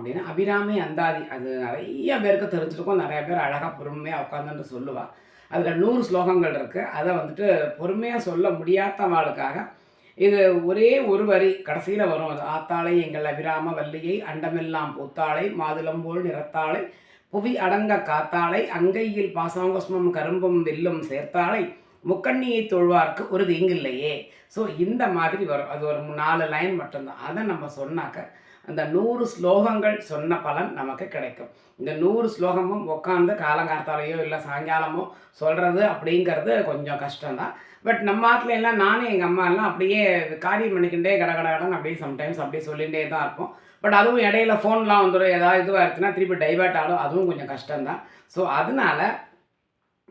அப்படின்னா அபிராமி அந்தாதி அது நிறைய பேருக்கு தெரிஞ்சிருக்கும். நிறைய பேர் அழகாக பொறுமையாக உட்காந்துட்டு சொல்லுவா. அதில் நூறு ஸ்லோகங்கள் இருக்குது அதை வந்துட்டு பொறுமையாக சொல்ல முடியாதவாளுக்காக இது ஒரே ஒரு வரி கடைசியில் வரும். அது ஆத்தாளை எங்கள் அபிராம வல்லியை அண்டமெல்லாம் பூத்தாளை மாதுளம்போல் நிறத்தாளை புவி அடங்க காத்தாளை அங்கையில் பாசாங்குஸ்மம் கரும்பும் வில்லும் சேர்த்தாளை முக்கண்ணியை தொழுவார்க்கு ஒரு தீங்கில்லையே. ஸோ இந்த மாதிரி வரும். அது ஒரு நாலு லைன் மட்டும்தான். அதை நம்ம சொன்னாக்க அந்த நூறு ஸ்லோகங்கள் சொன்ன பலன் நமக்கு கிடைக்கும். இந்த நூறு ஸ்லோகமும் உட்காந்து காலங்கார்த்தாலையோ இல்லை சாயங்காலமோ சொல்கிறது அப்படிங்கிறது கொஞ்சம் கஷ்டம்தான். பட் நம்ம ஆற்றுல எல்லாம் நானும் எங்கள் அம்மா எல்லாம் அப்படியே காரியம் பண்ணிக்கிட்டே கட கட அப்படியே சம்டைம்ஸ் அப்படியே சொல்லிகிட்டே தான் இருப்போம். பட் அதுவும் இடையில ஃபோன்லாம் வந்துடும் ஏதாவது இதுவாக இருக்குன்னா திருப்பி டைவர்ட் ஆகும். அதுவும் கொஞ்சம் கஷ்டம்தான். ஸோ அதனால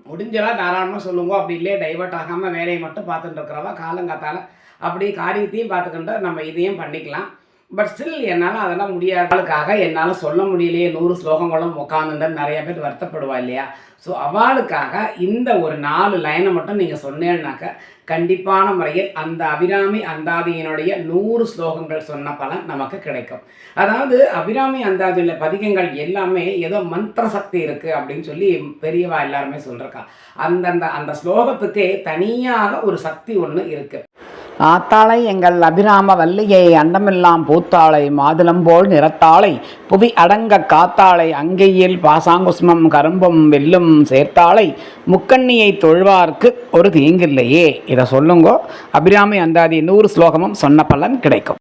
முடிஞ்சளா தாராளமாக சொல்லுங்க. அப்படி இல்லையே டைவர்ட் ஆகாமல் வேலையை மட்டும் பார்த்துட்டு இருக்கிறவா காலங்காத்தால். அப்படி காரியத்தையும் பார்த்துக்கிட்டு நம்ம இதையும் பண்ணிக்கலாம். பட் ஸ்டில் என்னால் அதெல்லாம் முடியாதவளுக்காக என்னால் சொல்ல முடியலையே. நூறு ஸ்லோகங்களும் உட்காந்துட்டு நிறைய பேர் வருத்தப்படுவா இல்லையா? ஸோ அவளுக்காக இந்த ஒரு நாலு லைனை மட்டும் நீங்கள் சொன்னேன்னாக்க கண்டிப்பான முறையில் அந்த அபிராமி அந்தாதியினுடைய நூறு ஸ்லோகங்கள் சொன்ன பலன் நமக்கு கிடைக்கும். அதாவது அபிராமி அந்தாதியில் பதிகங்கள் எல்லாமே ஏதோ மந்திர சக்தி இருக்குது அப்படின்னு சொல்லி பெரியவா எல்லாருமே சொல்லிருக்கா அந்தந்த அந்த ஸ்லோகத்துக்கே தனியாக ஒரு சக்தி ஒன்று இருக்குது ஆத்தாளை எங்கள் அபிராம வல்லியை அண்டமெல்லாம் பூத்தாளை மாதுளம்போல் நிறத்தாளை புவி அடங்க காத்தாளை அங்கையில் பாசாங்குஸ்மம் கரும்பும் வெல்லும் சேர்த்தாளை முக்கண்ணியை தொழுவார்க்கு ஒரு தீங்கில்லையே. இதை சொல்லுங்கோ. அபிராமி அந்தாதி நூறு ஸ்லோகமும் சொன்ன பலன் கிடைக்கும்.